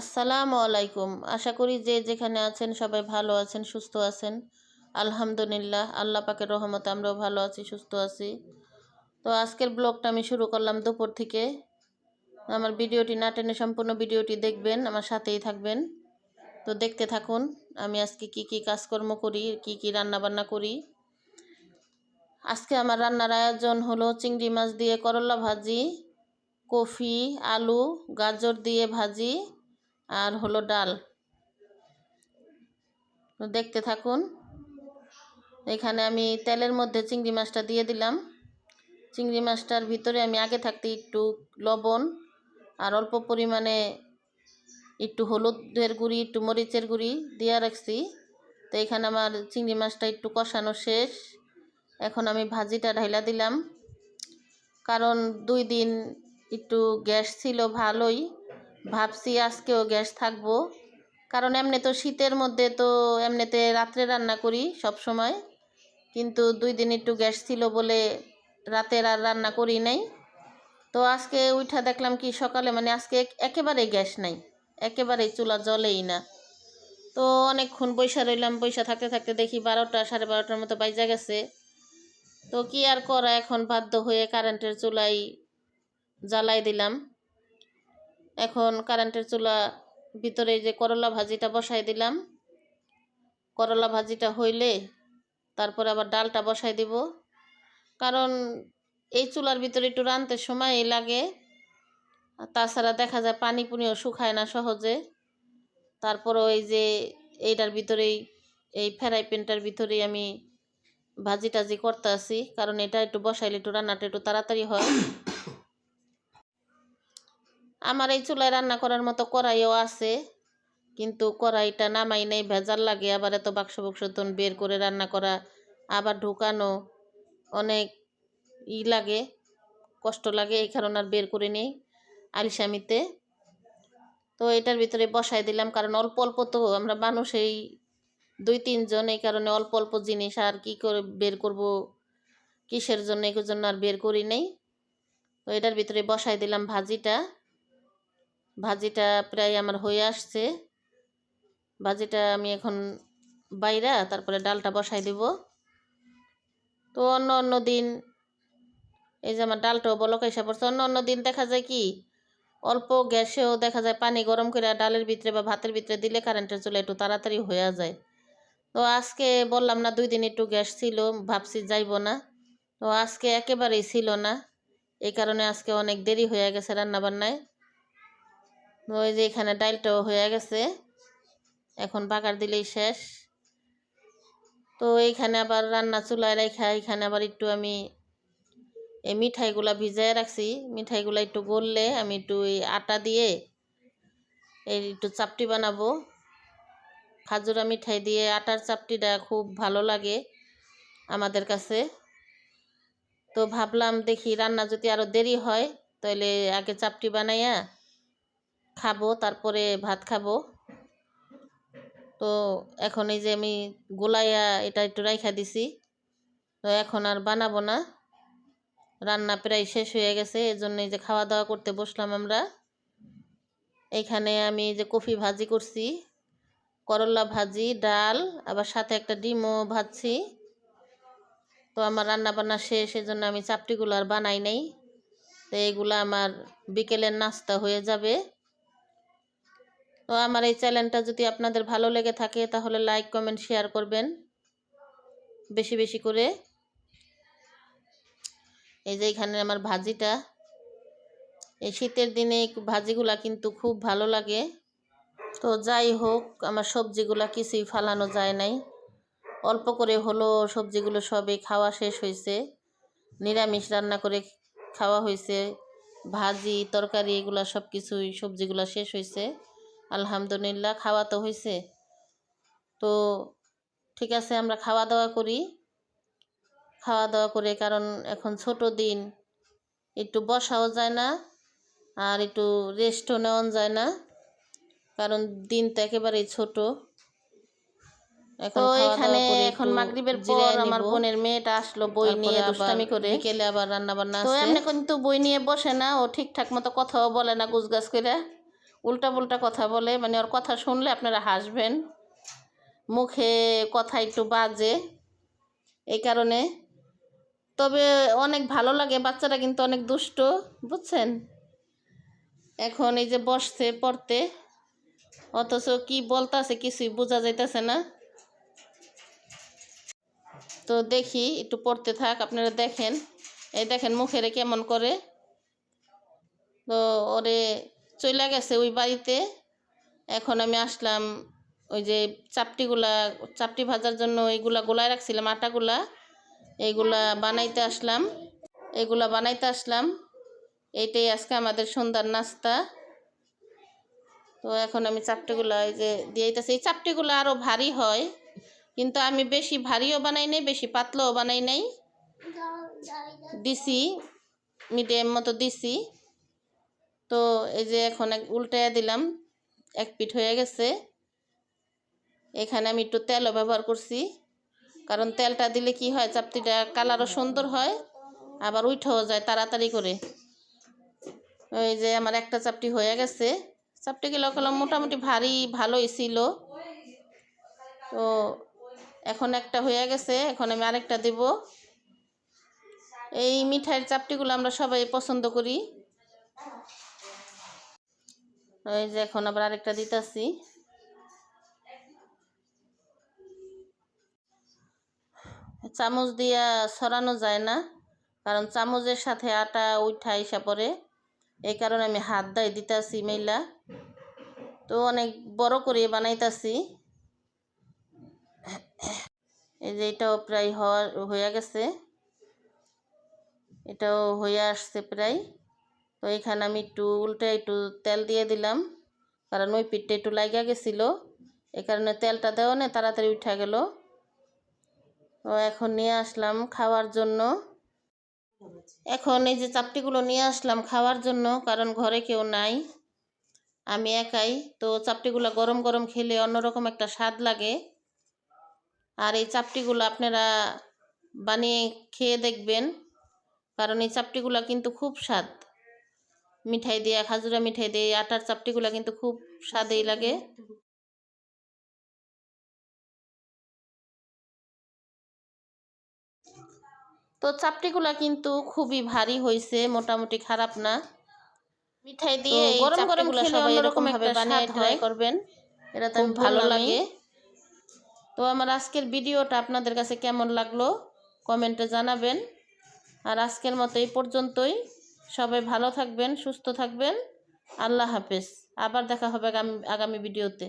আসসালামু আলাইকুম। আশা করি যে যেখানে আছেন সবাই ভালো আছেন, সুস্থ আছেন। আলহামদুলিল্লাহ, আল্লাহ পাকের রহমতে আমরাও ভালো আছি, সুস্থ আছি। তো আজকের ব্লগটা আমি শুরু করলাম দুপুর থেকে। আমার ভিডিওটি না টেনে সম্পূর্ণ ভিডিওটি দেখবেন, আমার সাথেই থাকবেন। তো দেখতে থাকুন, আমি আজকে কি কি কাজকর্ম করি, কি কি রান্না বান্না করি। আজকে আমার রান্নার আয়োজন হলো চিংড়ি মাছ দিয়ে করলা ভাজি, কফি, আলু, গাজর দিয়ে ভাজি আর হলো ডাল। দেখতে থাকুন। এখানে আমি তেলের মধ্যে চিংড়ি মাছটা দিয়ে দিলাম। চিংড়ি মাছটার ভিতরে আমি আগে থাকতে একটু লবণ আর অল্প পরিমাণে একটু হলুদের গুঁড়ি, একটু মরিচের গুঁড়ি দিয়ে রাখছি। তো এখানে আমার চিংড়ি মাছটা একটু কষানো শেষ। এখন আমি ভাজিটা ঢাইলা দিলাম। কারণ দুই দিন একটু গ্যাস ছিল ভালোই। ভাবছি আজকেও গ্যাস থাকব। কারণ এমনি তো শীতের মধ্যে তো এমনিতে রাত্রে রান্না করি সব সময়। কিন্তু দুই দিন একটু গ্যাস ছিল বলে রাতের আর রান্না করি নাই। তো আজকে উঠা দেখলাম কি সকালে মানে আজকে একেবারেই গ্যাস নাই। একেবারেই চুলা জ্বলেই না। তো অনেকক্ষণ বৈশা রইলাম বৈশা থাকতে থাকতে দেখি বারোটা, সাড়ে বারোটার মতো বাইজা গেছে। তো কি আর করা, এখন বাধ্য হয়ে কারেন্টের চুলাই জ্বালাই দিলাম। এখন কারেন্টের চুলা ভিতরে যে করলা ভাজিটা বসাই দিলাম। করলা ভাজিটা হইলে তারপরে আবার ডালটা বসাই দিব। কারণ এই চুলার ভিতরে একটু রানতে সময় লাগে। তাছাড়া দেখা যায় পানি পুনিও শুকায় না সহজে। তারপর ওই যে এইটার ভিতরেই, এই ফ্রাই প্যানটার ভিতরেই আমি ভাজি টাজি করতে আসি। কারণ এটা একটু বসাইলে একটু রান্নাটা একটু তাড়াতাড়ি হয়। আমার এই চুলায় রান্না করার মতো কড়াইও আছে, কিন্তু কড়াইটা নামাই নেই, ভেজাল লাগে। আবার এত বাক্স বাক্স তন বের করে রান্না করা, আবার ঢুকানো অনেক ই লাগে, কষ্ট লাগে, এই কারণে আর বের করে নিই আলিসামিতে। তো এটার ভিতরে বসাই দিলাম, কারণ অল্প অল্প তো আমরা মানুষ, এই দুই তিনজন এই কারণে অল্প অল্প জিনিস আর কি করে বের করব, কিসের জন্য এই জন্য আর বের করি নেই। তো এটার ভিতরে বসাই দিলাম ভাজিটা। ভাজিটা প্রায় আমার হয়ে আসছে। ভাজিটা আমি এখন বাইরা তারপরে ডালটা বসাই দিব। তো অন্য অন্য দিন, এই যে আমার ডালটাও বলক এসে পড়ছে, অন্য অন্য দিন দেখা যায় কি, অল্প গ্যাসেও দেখা যায় পানি গরম করে ডালের ভিতরে বা ভাতের ভিতরে দিলে কারেন্টের চলে একটু তাড়াতাড়ি হয়ে যায়। তো আজকে বললাম না দুই দিন একটু গ্যাস ছিল, ভাবছি যাইব না। তো আজকে একেবারেই ছিল না। এই কারণে আজকে অনেক দেরি হয়ে গেছে রান্নাবান্নায়। ওই যে এখানে ডালটাও হয়ে গেছে। এখন বাগার দিলেই শেষ। তো এইখানে আবার রান্না চুলায় রেখা এখানে আবার একটু আমি এই মিঠাইগুলা ভিজায় রাখছি। মিঠাইগুলা একটু গললে আমি একটু আটা দিয়ে এই একটু চাপটি বানাবো। খাজুরা মিঠাই দিয়ে আটার চাপটিটা খুব ভালো লাগে আমাদের কাছে। তো ভাবলাম দেখি রান্না যদি আরও দেরি হয় তাহলে আগে চাপটি বানাইয়া খাব, তারপরে ভাত খাব। তো এখন এই যে আমি গোলাইয়া এটা একটু রাইখা দিছি। তো এখন আর বানাবো না। রান্না প্রায় শেষ হয়ে গেছে, এজন্য এই যে খাওয়া দাওয়া করতে বসলাম আমরা। এইখানে আমি যে কফি ভাজি করছি। করলা ভাজি, ডাল, আবার সাথে একটা ডিমও ভাজছি। তো আমার রান্না বান্না শেষ, এজন্য আমি চাপটিগুলো আর বানাই নাই। তো এইগুলো আমার বিকেলের নাস্তা হয়ে যাবে। তো আমার এই চ্যানেলটা যদি আপনাদের ভালো লেগে থাকে, তাহলে লাইক কমেন্ট শেয়ার করবেন। বেশি বেশি করে। এই যে এখানে আমার ভাজিটা। এই শীতের দিনে ভাজিগুলা কিন্তু খুব ভালো লাগে। তো যাই হোক, আমার সবজিগুলা কিছুই ফালানো যায় নাই। অল্প করে হলো সবজিগুলো সবে খাওয়া শেষ হয়েছে নিরামিষ রান্না করে খাওয়া হয়েছে ভাজি, তরকারি, এগুলা সব কিছুই সবজিগুলা শেষ হয়েছে আলহামদুলিল্লাহ খাওয়া তো হয়েছে তো ঠিক আছে আমরা খাওয়া দাওয়া করি। খাওয়া দাওয়া করে কারণ এখন ছোট দিন। একটু বসাও যায় না আর একটু রেস্টও নেওয়া যায় না কারণ দিন তো একেবারেই ছোট। তো এখানে এখন মাগরিবের পর আমার বোনের মেয়েটা আসলো বই নিয়ে দুষ্টামি করে। বিকেলে আবার রান্না বান্না তো এমনি কিন্তু বই নিয়ে বসে না ও ঠিকঠাক মতো কথাও বলে না গুজগাছ করে। উল্টা পুল্টা কথা বলে মানে ওর কথা শুনলে আপনারা হাসবেন। মুখে কথা একটু বাজে, এই কারণে। তবে অনেক ভালো লাগে, বাচ্চারা কিন্তু অনেক দুষ্ট, বুঝছেন? এখন এই যে বসছে পড়তে, অথচ কি বলতাছে কিছুই বোঝা যাইতেছে না। তো দেখি, একটু পড়তে থাক, আপনারা দেখেন। এই দেখেন মুখেরে কেমন করে। তো ওরে চলে গেছে ওই বাড়িতে। এখন আমি আসলাম ওই যে চাপটিগুলা, চাপটি ভাজার জন্য এইগুলা গোলায় রাখছিলাম, আটাগুলা। এইগুলা বানাইতে আসলাম। এগুলা বানাইতে আসলাম। এইটাই আজকে আমাদের সন্ধ্যার নাস্তা। তো এখন আমি চাপটিগুলা এই যে দিয়ে দিতেছি এই চাপটিগুলো আরও ভারী হয়, কিন্তু আমি বেশি ভারীও বানাই নাই, বেশি পাতলাও বানাই নাই। দিছি, মিডিয়াম মতো দিছি। তো এই যে এখন এক উল্টাইয়া দিলাম, এক পিঠ হয়ে গেছে। এখানে আমি একটু তেলও ব্যবহার করছি, কারণ তেলটা দিলে কি হয় চাপটিটা কালারও সুন্দর হয়, আবার উঠেও যায় তাড়াতাড়ি করে। ওই যে আমার একটা চাপটি হয়ে গেছে। চাপটিগুলো কলম মোটামুটি ভারী, ভালোই ছিল। তো এখন একটা হয়ে গেছে, এখন আমি আরেকটা দেব। এই মিঠাইয়ের চাপটিগুলো আমরা সবাই পছন্দ করি। ওই যে এখন আবার আরেকটা দিতেছি। চামচ দিয়া সরানো যায় না, কারণ চামচের সাথে আটা উঠা ইসা পড়ে। এই কারণে আমি হাত দাই দিতাছি মেলা তো অনেক বড় করে বানাইতাছি। এই যে এটাও প্রায় হওয়া, হয়ে গেছে। এটাও হয়ে আসছে প্রায়। তো এখানে আমি একটু উল্টে একটু তেল দিয়ে দিলাম। কারণ ওই পিঠটা একটু লাগা গেছিল। এই কারণে তেলটা দেওয়া নেই, তাড়াতাড়ি উঠা গেল। তো এখন নিয়ে আসলাম খাওয়ার জন্য। এখন এই যে চাপটিগুলো নিয়ে আসলাম খাওয়ার জন্য, কারণ ঘরে কেউ নাই। আমি একাই, তো চাপটিগুলো গরম গরম খেলে অন্যরকম একটা স্বাদ লাগে। আর এই চাপটিগুলো আপনারা বানিয়ে খেয়ে দেখবেন, কারণ এই চাপটিগুলো কিন্তু খুব স্বাদ। মিঠাই দিয়ে খাজুরা মিঠাই দিয়ে আটার চাপটিগুলো কিন্তু খুব স্বাদেই লাগে। তো চাপটিগুলা কিন্তু খুবই ভারী হয়েছে মোটামুটি খারাপ না। মিঠাই দিয়ে গরম গরম সবাই এরকম ভাবে বানিয়ে ট্রাই করবেন। এটা তো ভালো লাগে। তো আমার আজকের ভিডিওটা আপনাদের কাছে কেমন লাগল? কমেন্টে জানাবেন। আর আজকের মতো এই পর্যন্তই। সবাই ভালো থাকবেন সুস্থ থাকবেন। আল্লাহ হাফেজ। আবার দেখা হবে আগামী ভিডিওতে।